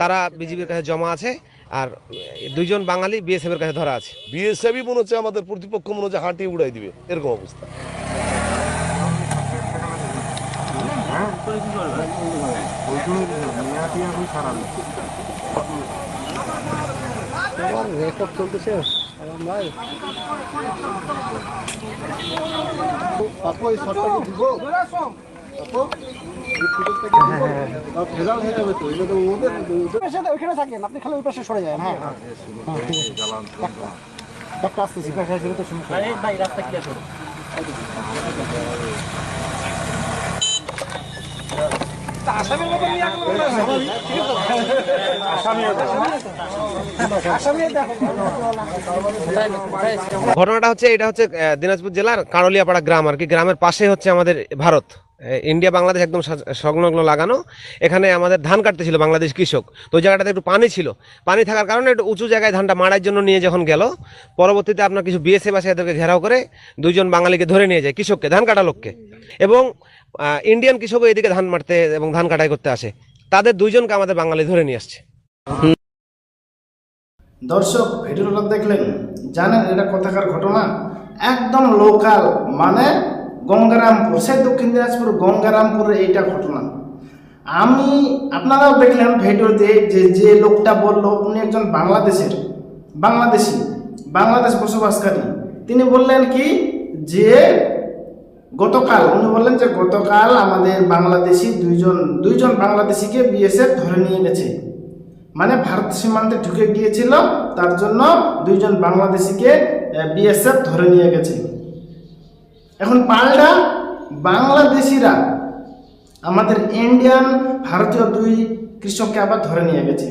তারা বিজেপির কাছে জমা আছে আর দুইজন বাঙালি বিএসএফ এর কাছে ধরা আছে বিএসএফই মনে হচ্ছে আমাদের প্রতিপক্ষ মনে হচ্ছে হাঁটিয়ে উড়াই দিবে এরকম অবস্থা রেকর্ড চলতেছে এই দিব আপু ভেজাল হয়ে যাবে তো এগুলো তো ওদের ওদের ওইখানে থাকেন আপনি খালি ওই পাশে সরে যান হ্যাঁ। হ্যাঁ একটা আসতেছি পাশে আসলে তো সমস্যা ভাই রাস্তা ক্লিয়ার করো ঘটনাটা হচ্ছে এটা হচ্ছে দিনাজপুর জেলার কারলিয়াপাড়া গ্রাম আর কি। গ্রামের পাশে হচ্ছে আমাদের ভারত। ইন্ডিয়া, বাংলাদেশ একদম সংলগ্ন লাগানো। এখানে আমাদের ধান কাটতেছিল বাংলাদেশ কৃষক। তো ওই জায়গাটাতে একটু পানি ছিল। পানি থাকার কারণে একটু উঁচু জায়গায় ধানটা মারার জন্য নিয়ে যখন গেল, পরবর্তীতে আপনার কিছু বিএসএফ আছে, এদেরকে ঘেরাও করে দুইজন বাঙালিকে ধরে নিয়ে যায়, কৃষককে, ধান কাটা লোককে। এবং ইন্ডিয়ান কৃষকও এদিকে ধান মারতে এবং ধান কাটাই করতে আসে। তাদের দুইজনকে আমাদের বাঙালি ধরে নিয়ে আসছে। দর্শক ভিডিওটা দেখলেন, জানেন এটা কোথাকার ঘটনা? একদম লোকাল মানে গঙ্গারামপুর সে দক্ষিণ দিনাজপুর গঙ্গারামপুরের এইটা ঘটনা। আমি, আপনারাও দেখলেন ভিডিওতে যে যে লোকটা বলল, উনি একজন বাংলাদেশের, বাংলাদেশি, বাংলাদেশ বসবাসকারী। তিনি বললেন কি, যে গতকাল, উনি বললেন যে গতকাল আমাদের বাংলাদেশি দুইজন দুইজন বাংলাদেশিকে বিএসএফ ধরে নিয়ে গেছে। মানে ভারত সীমান্তে ঢুকে গিয়েছিল, তার জন্য দুইজন বাংলাদেশিকে বিএসএফ ধরে নিয়ে গেছে। এখন পাল্টা বাংলাদেশিরা আমাদের ইন্ডিয়ান ভারতীয় দুই কৃষককে আবার ধরে নিয়ে গেছে।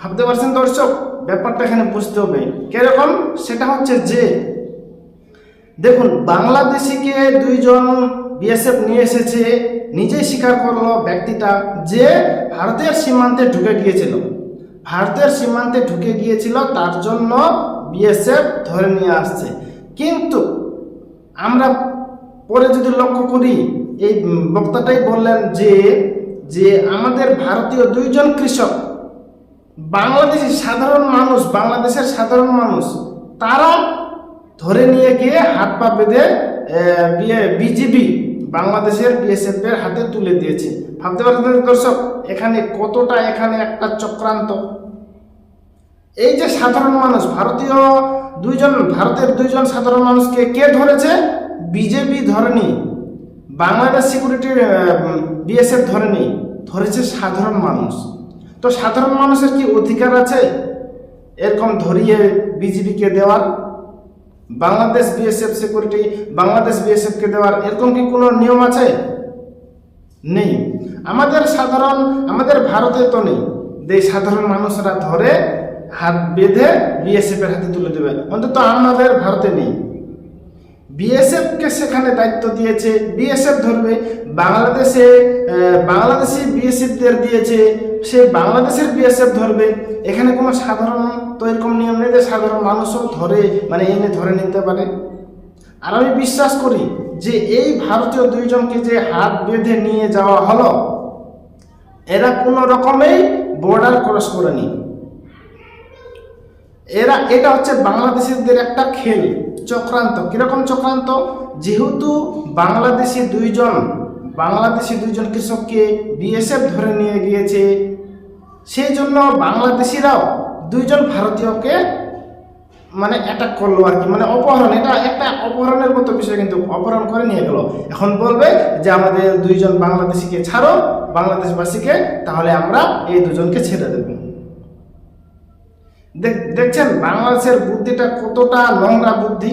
ভাবতে পারছেন দর্শক? ব্যাপারটা এখানে বুঝতে হবে। কীরকম? সেটা হচ্ছে যে, দেখুন, বাংলাদেশিকে দুইজন বিএসএফ নিয়ে এসেছে, নিজেই স্বীকার করল ব্যক্তিটা যে ভারতের সীমান্তে ঢুকে গিয়েছিল। ভারতের সীমান্তে ঢুকে গিয়েছিল, তার জন্য বিএসএফ ধরে নিয়ে আসছে। কিন্তু আমরা পরে যদি লক্ষ্য করি, এই বক্তাটাই বললেন যে যে আমাদের ভারতীয় দুইজন কৃষক, বাংলাদেশি সাধারণ মানুষ, বাংলাদেশের সাধারণ মানুষ, তারা ধরে নিয়ে গিয়ে হাত পা বেঁধে বিজিবি বাংলাদেশের বিএসএফ এর হাতে তুলে দিয়েছে। ভাবতে পারছেন দর্শক, এখানে কতটা, এখানে একটা চক্রান্ত? এই যে সাধারণ মানুষ, ভারতীয় দুইজন, ভারতের দুইজন সাধারণ মানুষকে কে ধরেছে? বিজেপি ধরেনি, বাংলাদেশ সিকিউরিটি বিএসএফ ধরেনি, ধরেছে সাধারণ মানুষ। তো সাধারণ মানুষের কি অধিকার আছে? এরকম ধরিয়ে বিজেপিকে দেওয়ার? বাংলাদেশ বিএসএফ সিকিউরিটি বাংলাদেশ বিএসএফকে দেওয়ার এরকম কি কোনো নিয়ম আছে? নেই। আমাদের সাধারণ, আমাদের ভারতে তো নেই। যে সাধারণ মানুষরা ধরে হাত বেঁধে বিএসএফ এর হাতে তুলে দেবে। অন্তত আমাদের ভারতে নেই। বিএসএফ কে সেখানে দায়িত্ব দিয়েছে। বিএসএফ ধরবে, বাংলাদেশে বাংলাদেশি বিএসএফদের দিয়েছে। সে বাংলাদেশের বিএসএফ ধরবে। এখানে কোনো সাধারণ তো এরকম নিয়ম নেই যে সাধারণ মানুষও ধরে মানে এনে ধরে নিতে পারে। আর আমি বিশ্বাস করি যে এই ভারতীয় দুইজনকে যে হাত বেঁধে নিয়ে যাওয়া হলো, এরা কোনো রকমেই বর্ডার ক্রস করেনি। এরা, এটা হচ্ছে বাংলাদেশিদের একটা খেল, চক্রান্ত। কীরকম চক্রান্ত? যেহেতু বাংলাদেশি দুইজন বাংলাদেশি দুইজন কৃষককে বিএসএফ ধরে নিয়ে গিয়েছে সেই জন্য বাংলাদেশিরাও দুইজন ভারতীয়কে মানে অ্যাটাক করল আর কি। মানে অপহরণ, এটা একটা অপহরণের মতো বিষয় কিন্তু, অপহরণ করে নিয়ে গেল। এখন বলবে যে আমাদের দুইজন বাংলাদেশিকে ছাড়ো, বাংলাদেশবাসীকে, তাহলে আমরা এই দুজনকে ছেড়ে দেব। দেখছেন, বাংলাদেশের বুদ্ধিটা কতটা নোংরা বুদ্ধি?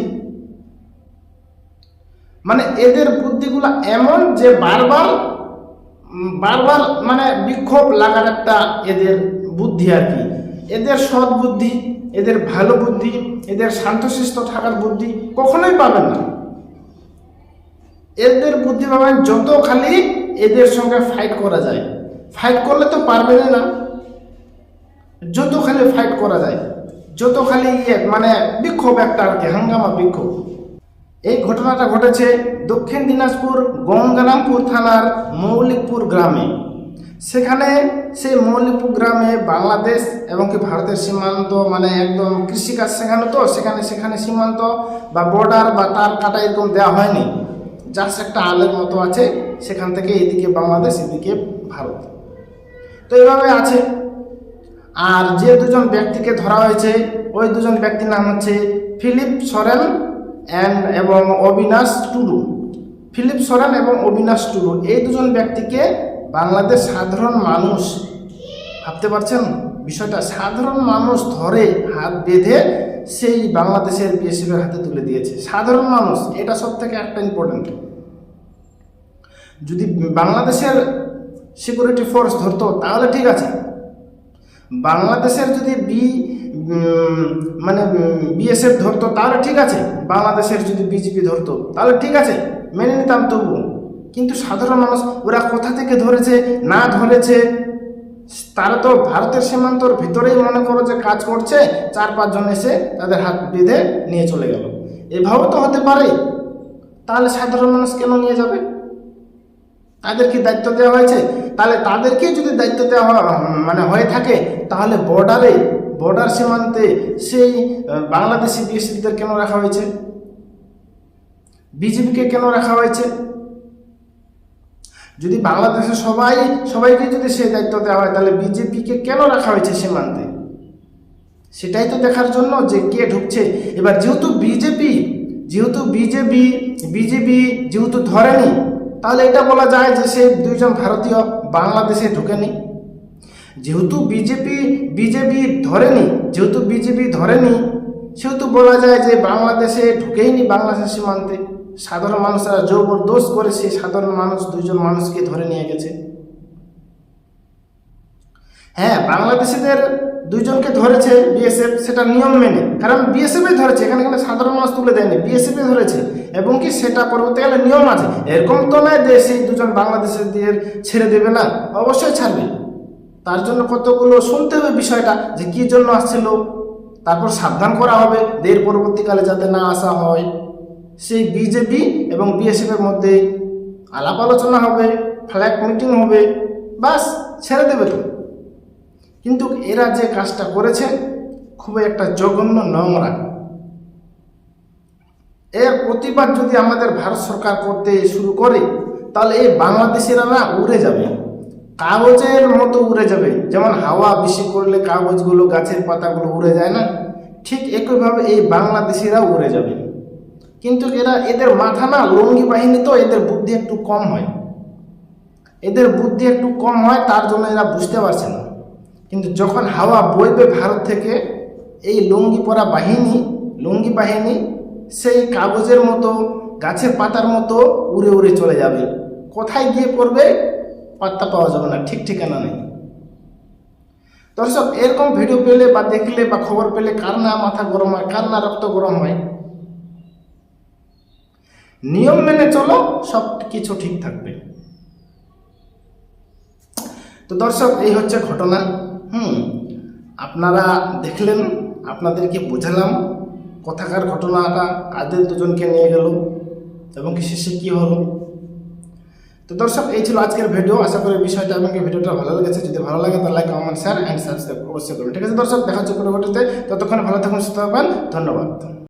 মানে এদের বুদ্ধিগুলা এমন যে বারবার বারবার মানে বিক্ষোভ লাগার একটা এদের বুদ্ধি আর কি। এদের সৎ বুদ্ধি, এদের ভালো বুদ্ধি, এদের শান্তশিষ্ট থাকার বুদ্ধি কখনোই পাবেন না। এদের বুদ্ধি পাবেন যত খালি এদের সঙ্গে ফাইট করা যায়। ফাইট করলে তো পারবেন না। যত খালি ফাইট করা যায়, যত খালি ইয়ে মানে বিক্ষোভ একটা আর কি, হাঙ্গামা বিক্ষোভ। এই ঘটনাটা ঘটেছে দক্ষিণ দিনাজপুর গঙ্গারামপুর থানার মৌলিকপুর গ্রামে। সেখানে সেই মৌলিকপুর গ্রামে বাংলাদেশ এবং কি ভারতের সীমান্ত মানে একদম কৃষিকাজ সেখানে তো, সেখানে সেখানে সীমান্ত বা বর্ডার বা তার কাটা এরকম দেওয়া হয়নি। জাস্ট একটা আলের মতো আছে, সেখান থেকে এদিকে বাংলাদেশ, এদিকে ভারত। তো এভাবে আছে। আর যে দুজন ব্যক্তিকে ধরা হয়েছে, ওই দুজন ব্যক্তির নাম হচ্ছে ফিলিপ সরেন অ্যান্ড এবং অবিনাশ টুডু। ফিলিপ সরেন এবং অবিনাশ টুডু, এই দুজন ব্যক্তিকে বাংলাদেশ সাধারণ মানুষ, ভাবতে পারছেন? বিষয়টা, সাধারণ মানুষ ধরে হাত বেঁধে সেই বাংলাদেশের বিএসএফের হাতে তুলে দিয়েছে। সাধারণ মানুষ, এটা সব থেকে একটা ইম্পর্টেন্ট যদি বাংলাদেশের সিকিউরিটি ফোর্স ধরতো, তাহলে ঠিক আছে। বাংলাদেশের যদি বি মানে বিএসএফ ধরতো, তাহলে ঠিক আছে। বাংলাদেশের যদি বিজেপি ধরতো, তাহলে ঠিক আছে, মেনে নিতাম তবু কিন্তু সাধারণ মানুষ, ওরা কোথা থেকে ধরেছে, না ধরেছে, তারা তো ভারতের সীমান্তর ভিতরেই মনে করো যে কাজ করছে, চার পাঁচজন এসে তাদের হাত বেঁধে নিয়ে চলে গেল। এভাবে তো হতে পারে। তাহলে সাধারণ মানুষ কেন নিয়ে যাবে? তাদের কি দায়িত্ব দেওয়া হয়েছে, তাহলে তাদেরকে যদি দায়িত্ব দেওয়া মানে হয়ে থাকে, তাহলে বর্ডারে বর্ডার সীমান্তে সেই বাংলাদেশি বিএসএফদের কেন রাখা হয়েছে? বিজেপিকে কেন রাখা হয়েছে? যদি বাংলাদেশের সবাই, সবাইকে যদি সেই দায়িত্ব দেওয়া হয়, তাহলে বিজেপিকে কেন রাখা হয়েছে সীমান্তে? সেটাই তো দেখার জন্য যে কে ঢুকছে। এবার যেহেতু বিজেপি যেহেতু বিজেপি বিজেপি যেহেতু ধরেনি তাহলে এটা বলা যায় যে সেই দুইজন ভারতীয় বাংলাদেশে ঢুকেনি। যেহেতু বিজেপি বিজেপি ধরেনি, যেহেতু বিজেপি ধরেনি, সেহেতু বলা যায় যে বাংলাদেশে ঢুকেইনি বাংলাদেশের সীমান্তে। সাধারণ মানুষরা জবরদোষ করে সেই সাধারণ মানুষ দুইজন মানুষকে ধরে নিয়ে গেছে। হ্যাঁ বাংলাদেশিদের দুইজনকে ধরেছে বিএসএফ সেটা নিয়ম মেনে। কারণ বিএসএফই ধরেছে, এখানে এখানে সাধারণ মানুষ তুলে দেয়নি। বিএসএফে ধরেছে, এবং কি সেটা পরবর্তীকালে নিয়ম আছে। এরকম তো নয় যে সেই দুজন দিয়ে ছেড়ে দেবে না, অবশ্যই ছাড়বে। তার জন্য কতগুলো শুনতে হবে বিষয়টা, যে কী জন্য আসছিল। তারপর সাবধান করা হবে এর পরবর্তীকালে যাতে না আসা হয়। সেই বিজেপি এবং বিএসএফের মধ্যে আলাপ আলোচনা হবে ফ্ল্যাগ মিটিং হবে, বাস, ছেড়ে দেবে তো। কিন্তু এরা যে কাজটা করেছে খুবই একটা জঘন্য নোংরা। এর প্রতিবাদ যদি আমাদের ভারত সরকার করতে শুরু করে, তাহলে এই বাংলাদেশিরা না উড়ে যাবে। কাগজের মতো উড়ে যাবে। যেমন হাওয়া বেশি করলে কাগজগুলো, গাছের পাতাগুলো উড়ে যায় না? ঠিক একইভাবে এই বাংলাদেশিরা উড়ে যাবে। কিন্তু এরা, এদের মাথা না লঙ্গি বাহিনী তো এদের বুদ্ধি একটু কম হয়। এদের বুদ্ধি একটু কম হয়, তার জন্য এরা বুঝতে পারছে না। কিন্তু যখন হাওয়া বইবে ভারত থেকে, এই লুঙ্গি পরা বাহিনী, লুঙ্গি বাহিনী সেই কাগজের মতো, গাছের পাতার মতো উড়ে উড়ে চলে যাবে। কোথায় গিয়ে পড়বে? পাত্তা পাওয়া যাবে না, ঠিক ঠিকানা নেই। দর্শক, এরকম ভিডিও পেলে বা দেখলে বা খবর পেলে কার না মাথা গরম হয়, কার না রক্ত গরম হয়? নিয়ম মেনে চলো সব কিছু ঠিক থাকবে। তো দর্শক, এই হচ্ছে ঘটনা। হুম, আপনারা দেখলেন, আপনাদেরকে বোঝালাম কথাকার ঘটনাটা, কাদের দুজনকে নিয়ে গেল এবং কি শেষে কী হলো। তো দর্শক, এই ছিল আজকের ভিডিও। আশা করি বিষয়টা আপনাকে ভিডিওটা ভালো লেগেছে। যদি ভালো লাগে, তাহলে like comment share and subscribe অবশ্যই করবেন ঠিক আছে দর্শক, দেখা হচ্ছে পরবর্তীতে। ততক্ষণ ভালো থাকুন, সুস্থ থাকবেন ধন্যবাদ।